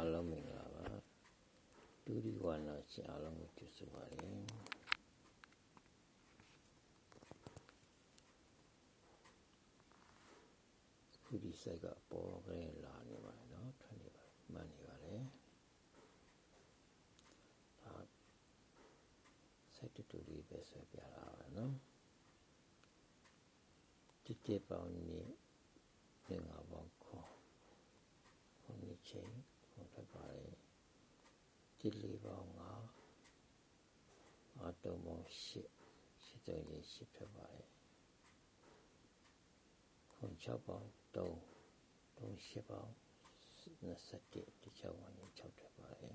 အားလုံးမင်္ဂလာပါဒုတိဝါနာရှင်အားလုံးကိုကြိုဆိုပါရစေခုဒီစိတ်ကပေါ်ကြဲလာနေပါလေနော်ထွက်နေပါမှန်နေပါလေဒါစိတ်တူလေးပဲဆွဲပြလာပါနော်တိတိပေါင်းနေငင်္ဂါပေါင်းခေါ်ခုနှစ်ချိန် ခုထပ်ပါလေတိလေးပေါင်းငါအတုံးပေါင်းရှစ်ရှစ်တုံးကြီးရှစ်ထပ်ပါလေခု6ပေါင်း3 3ရှစ်ပေါင်း27ဒီ6ပေါင်း6ထပ်ပါလေ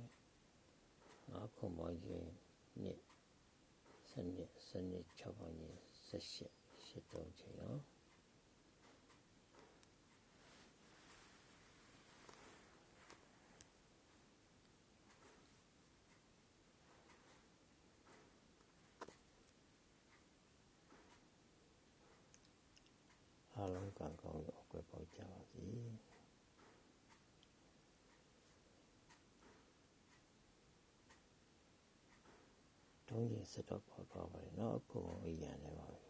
ငါခုပေါင်းကြီးနှစ်စနစ်စနစ်6ပေါင်းကြီး18ရှစ်တုံးချိန်နော် အားလုံး ကံကောင်းရောအကွယ်ပေါက်ကြပါစေ။တုံးရင်စတော့ပေါ်သွားပါလေနော်အခုအရန်လည်းပါပဲ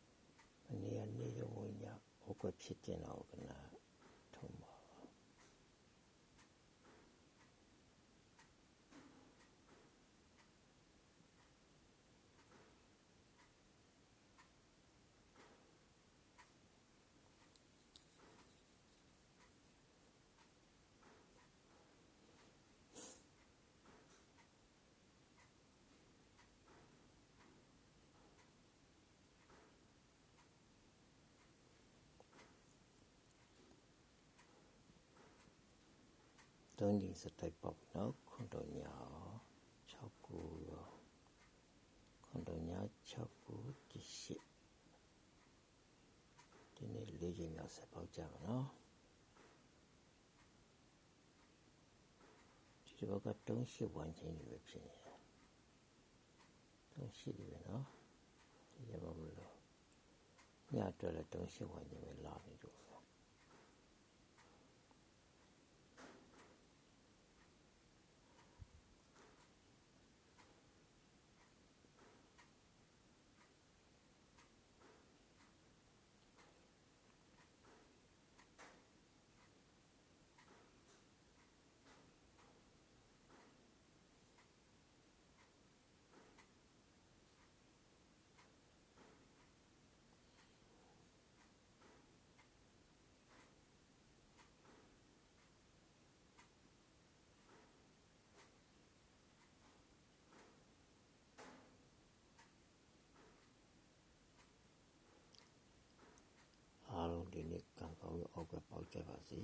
။မနေ့ကနေရုံဝင်ညအကွယ်ဖြစ်တင်တော့ကနာထုံးပါပါ တုံးရင်စတိုက်ပေါက်နော်ခွန်တော်ညာ6ကူရောခွန်တော်ညာ6ကူဒီရှိဒီနေ့လေးချိန်မြောက်ဆက်ပေါက်ကြပါနော်ဒီဘက်ကတုံးရှိဝမ်းချင်းတွေပဲဖြစ်နေတယ်တုံးရှိတယ်ပဲနော်ဒီရမမလို့ညအတွက်လည်းတုံးရှိဝမ်းချင်းပဲလာနေတော့ အားလုံးဒီနေ့ ကံကောင်းရောအောက်ကပေါက်ကြပါစေ